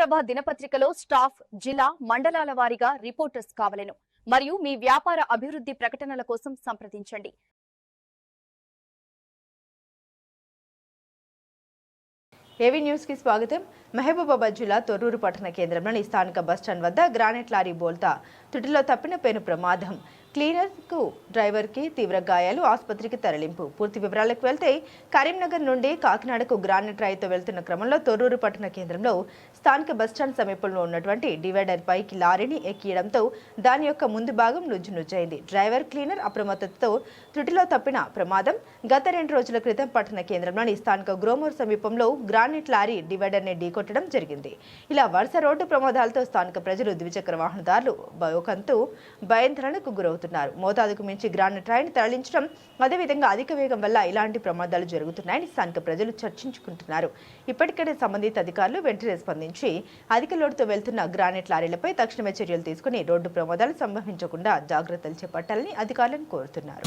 ప్రభ దినపత్రికలో స్టాఫ్ జిల్లా మండలాల వారీగా రిపోర్టర్స్ కావలను. మరియు మీ వ్యాపార అభివృద్ధి ప్రకటనల కోసం సంప్రదించండి. ఏవీ న్యూస్కి స్వాగతం? మహబూబాబాద్ జిల్లా తొర్రూరు పట్టణ కేంద్రంలోని స్థానిక బస్టాండ్ వద్ద గ్రానైట్ లారీ బోల్తా. తుటిలో తప్పిన పెను ప్రమాదం. క్లీనర్కు డ్రైవర్కి తీవ్ర గాయాలు ఆసుపత్రికి తరలింపు. పూర్తి వివరాలకు వెళ్తే కరీంనగర్ నుండి కాకినాడకు గ్రానైట్ రాయితో వెళ్తున్న క్రమంలో తొర్రూరు పట్టణ కేంద్రంలో స్థానిక బస్టాండ్ సమీపంలో ఉన్నటువంటి డివైడర్ పైకి లారీని ఎక్కియడంతో దాని యొక్క ముందు భాగం నుజ్జు నుజ్జైంది డ్రైవర్ క్లీనర్ అప్రమత్తతతో త్రుటిలో తప్పిన ప్రమాదం గత రెండు రోజుల క్రితం పట్టణ కేంద్రంలోని స్థానిక గ్రోమూర్ సమీపంలో గ్రానైట్ లారీ డివైడర్ని ఢీకొట్టడం జరిగింది. ఇలా వరుస రోడ్డు ప్రమాదాలతో స్థానిక ప్రజలు ద్విచక్ర వాహనదారులు భయోకంతో గురవుతారు గురవుతున్నారు మోతాదుకు మించి గ్రాండ్ ట్రైన్ తరలించడం అదేవిధంగా అధిక వేగం వల్ల ఇలాంటి ప్రమాదాలు జరుగుతున్నాయని స్థానిక ప్రజలు చర్చించుకుంటున్నారు. ఇప్పటికైనా సంబంధిత అధికారులు వెంటనే స్పందించి అధిక లోడుతో వెళ్తున్న గ్రానైట్ లారీలపై తక్షణమే చర్యలు తీసుకుని రోడ్డు ప్రమాదాలు సంభవించకుండా జాగ్రత్తలు చేపట్టాలని అధికారులను కోరుతున్నారు.